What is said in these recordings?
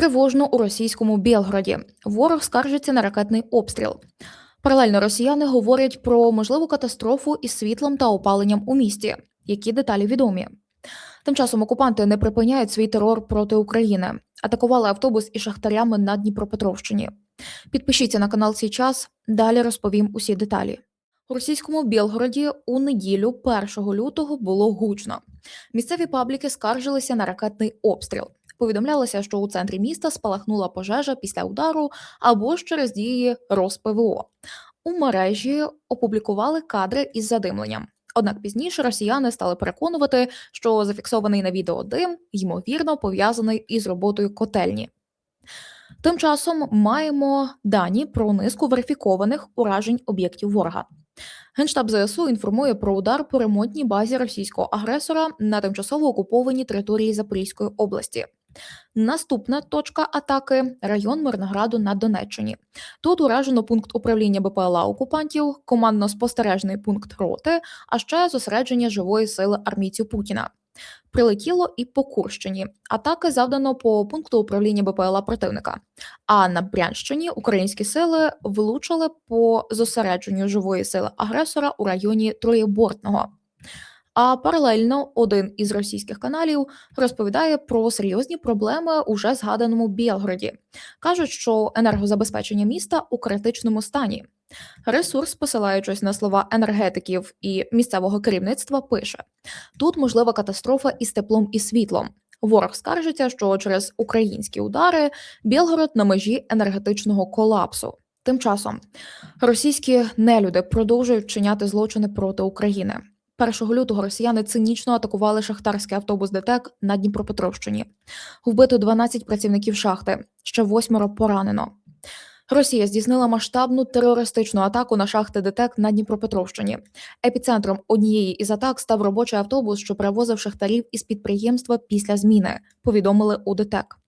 Тривожно у російському Білгороді. Ворог скаржиться на ракетний обстріл. Паралельно росіяни говорять про можливу катастрофу із світлом та опаленням у місті. Які деталі відомі? Тим часом окупанти не припиняють свій терор проти України. Атакували автобус із шахтарями на Дніпропетровщині. Підпишіться на канал «Сій час. Далі розповім усі деталі. У російському Білгороді у неділю 1 лютого було гучно. Місцеві пабліки скаржилися на ракетний обстріл. Повідомлялося, що у центрі міста спалахнула пожежа після удару або ж через дії РосПВО. У мережі опублікували кадри із задимленням. Однак пізніше росіяни стали переконувати, що зафіксований на відео дим ймовірно пов'язаний із роботою котельні. Тим часом маємо дані про низку верифікованих уражень об'єктів ворога. Генштаб ЗСУ інформує про удар по ремонтній базі російського агресора на тимчасово окупованій території Запорізької області. Наступна точка атаки район Мирнограду на Донеччині. Тут уражено пункт управління БПЛА окупантів, командно-спостережний пункт роти, а ще зосередження живої сили армійців Путіна. Прилетіло і по Курщині. Атаки завдано по пункту управління БПЛА противника. А на Брянщині українські сили влучили по зосередженню живої сили агресора у районі Троєбортного. А паралельно один із російських каналів розповідає про серйозні проблеми уже згаданому Білгороді. кажуть, що енергозабезпечення міста у критичному стані. Ресурс, посилаючись на слова енергетиків і місцевого керівництва, пише: тут можлива катастрофа із теплом і світлом. Ворог скаржиться, що через українські удари Білгород на межі енергетичного колапсу. Тим часом російські нелюди продовжують вчиняти злочини проти України. 1 лютого росіяни цинічно атакували шахтарський автобус ДТЕК на Дніпропетровщині. Вбито 12 працівників шахти, ще восьмеро поранено. Росія здійснила масштабну терористичну атаку на шахти ДТЕК на Дніпропетровщині. Епіцентром однієї із атак став робочий автобус, що перевозив шахтарів із підприємства після зміни. Повідомили у ДТЕК.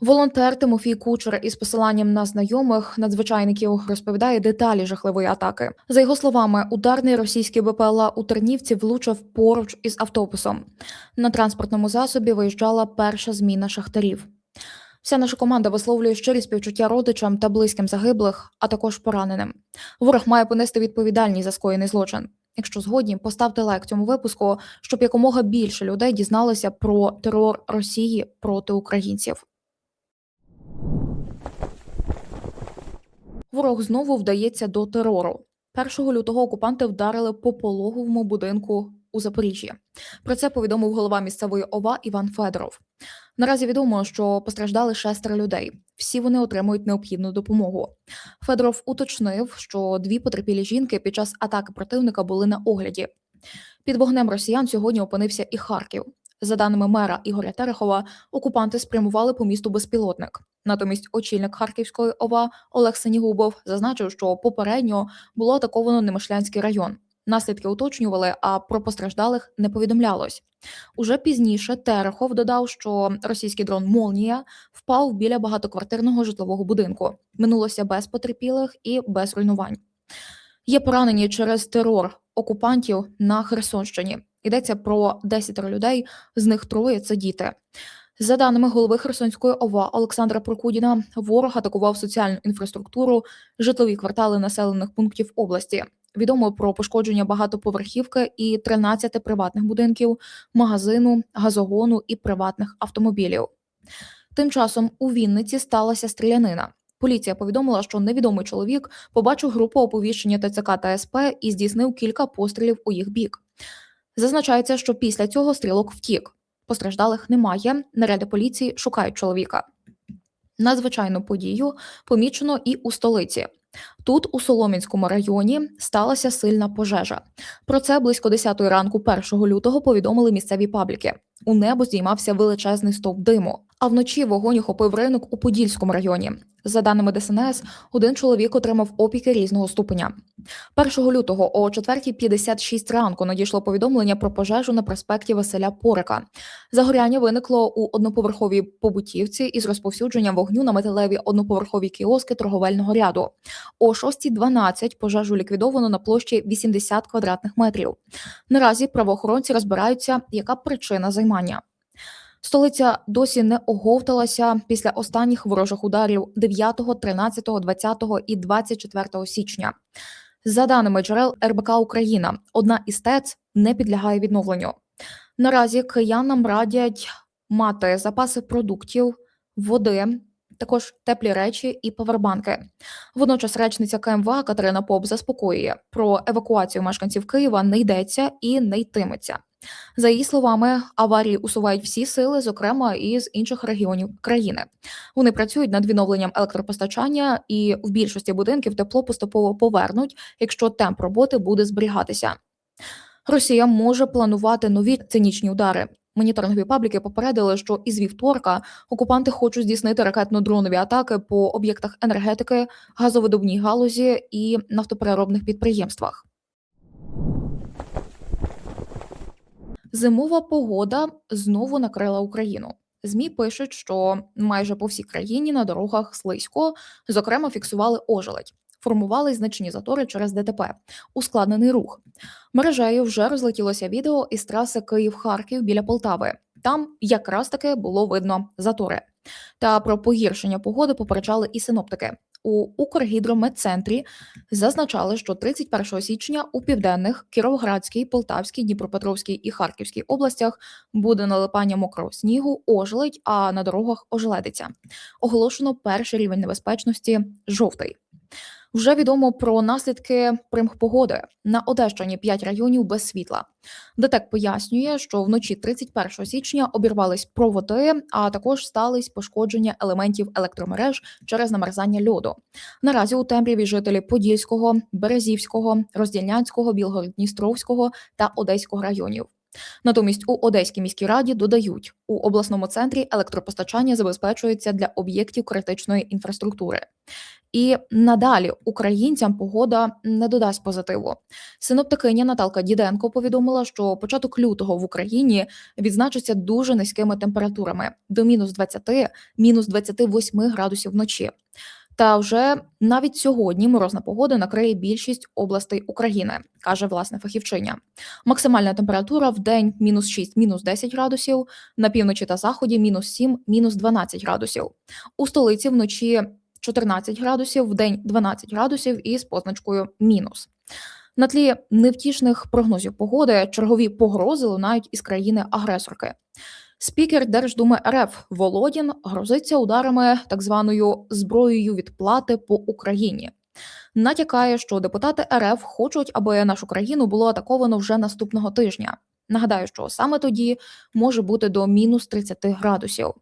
Волонтер Тимофій Кучер із посиланням на знайомих надзвичайників розповідає деталі жахливої атаки. За його словами, ударний російський БПЛА у Тернівці влучив поруч із автобусом. На транспортному засобі виїжджала перша зміна шахтарів. Вся наша команда висловлює щирі співчуття родичам та близьким загиблих, а також пораненим. Ворог має понести відповідальність за скоєний злочин. Якщо згодні, поставте лайк цьому випуску, щоб якомога більше людей дізналося про терор Росії проти українців. Ворог знову вдається до терору. 1 лютого окупанти вдарили по пологовому будинку у Запоріжжі. Про це повідомив голова місцевої ОВА Іван Федоров. Наразі відомо, що постраждали шестеро людей. Всі вони отримують необхідну допомогу. Федоров уточнив, що дві потерпілі жінки під час атаки противника були на огляді. Під вогнем росіян сьогодні опинився і Харків. За даними мера Ігоря Терехова, окупанти спрямували по місту безпілотник. Натомість очільник Харківської ОВА Олег Сенігубов зазначив, що попередньо було атаковано Немишлянський район. Наслідки уточнювали, а про постраждалих не повідомлялось. Уже пізніше Терехов додав, що російський дрон Молнія впав біля багатоквартирного житлового будинку. Минулося без потерпілих і без руйнувань. Є поранені через терор окупантів на Херсонщині. Йдеться про 10 людей, з них троє це діти. За даними голови Херсонської ОВА Олександра Прокудіна, ворог атакував соціальну інфраструктуру, житлові квартали населених пунктів області. Відомо про пошкодження багатоповерхівки і 13 приватних будинків, магазину, газогону і приватних автомобілів. Тим часом у Вінниці сталася стрілянина. Поліція повідомила, що невідомий чоловік побачив групу оповіщення ТЦК та СП і здійснив кілька пострілів у їх бік. Зазначається, що після цього стрілок втік. Постраждалих немає. Наряди поліції шукають чоловіка. Надзвичайну подію помічено і у столиці. Тут, у Соломінському районі, сталася сильна пожежа. Про це близько 10 ранку 1 лютого повідомили місцеві пабліки. У небо здіймався величезний стовп диму, а вночі вогонь охопив ринок у Подільському районі. За даними ДСНС, один чоловік отримав опіки різного ступеня. 1 лютого о 4.56 ранку надійшло повідомлення про пожежу на проспекті Василя Порика. Загоряння виникло у одноповерховій побутівці із розповсюдженням вогню на металеві одноповерхові кіоски торговельного ряду. О 6.12 пожежу ліквідовано на площі 80 квадратних метрів. Наразі правоохоронці розбираються, яка причина займання. Столиця досі не оговталася після останніх ворожих ударів 9, 13, 20 і 24 січня. За даними джерел РБК Україна, одна із ТЕЦ не підлягає відновленню. Наразі киянам радять мати запаси продуктів, води, також теплі речі і павербанки. Водночас речниця КМВА Катерина Поп заспокоює про евакуацію мешканців Києва не йдеться і не йтиметься. За її словами, аварії усувають всі сили, зокрема і з інших регіонів країни. Вони працюють над відновленням електропостачання, і в більшості будинків тепло поступово повернуть, якщо темп роботи буде зберігатися. Росія може планувати нові цинічні удари. Моніторингові пабліки попередили, що із вівторка окупанти хочуть здійснити ракетно-дронові атаки по об'єктах енергетики, газовидобній галузі і нафтопереробних підприємствах. Зимова погода знову накрила Україну. ЗМІ пишуть, що майже по всій країні на дорогах слизько, зокрема, фіксували ожеледь. Формували значні затори через ДТП, ускладнений рух. Мережею вже розлетілося відео із траси Київ-Харків біля Полтави. Там якраз таки було видно затори. Та про погіршення погоди попереджали і синоптики. У Укргідрометцентрі зазначали, що 31 січня у південних Кіровоградській, Полтавській, Дніпропетровській і Харківській областях буде налипання мокрого снігу, ожеледь, а на дорогах ожеледиться. Оголошено перший рівень небезпечності жовтий. Вже відомо про наслідки примхпогоди. На Одещині 5 районів без світла. ДТЕК пояснює, що вночі 31 січня обірвались проводи, а також стались пошкодження елементів електромереж через намерзання льоду. Наразі у темряві жителі Подільського, Березівського, Роздільнянського, Білгород-Дністровського та Одеського районів. Натомість у Одеській міській раді додають, у обласному центрі електропостачання забезпечується для об'єктів критичної інфраструктури. І надалі українцям погода не додасть позитиву. Синоптикиня Наталка Діденко повідомила, що початок лютого в Україні відзначиться дуже низькими температурами до мінус 20, мінус 28 градусів вночі. Та вже навіть сьогодні морозна погода накриє більшість областей України, каже власне фахівчиня. Максимальна температура в день мінус 6, мінус 10 градусів, на півночі та заході мінус 7, мінус 12 градусів. У столиці вночі 14 градусів, в день 12 градусів і з позначкою мінус. На тлі невтішних прогнозів погоди чергові погрози лунають із країни-агресорки. Спікер Держдуми РФ Володін грозиться ударами так званою зброєю відплати по Україні. Натякає, що депутати РФ хочуть, аби нашу країну було атаковано вже наступного тижня. Нагадаю, що саме тоді може бути до мінус 30 градусів.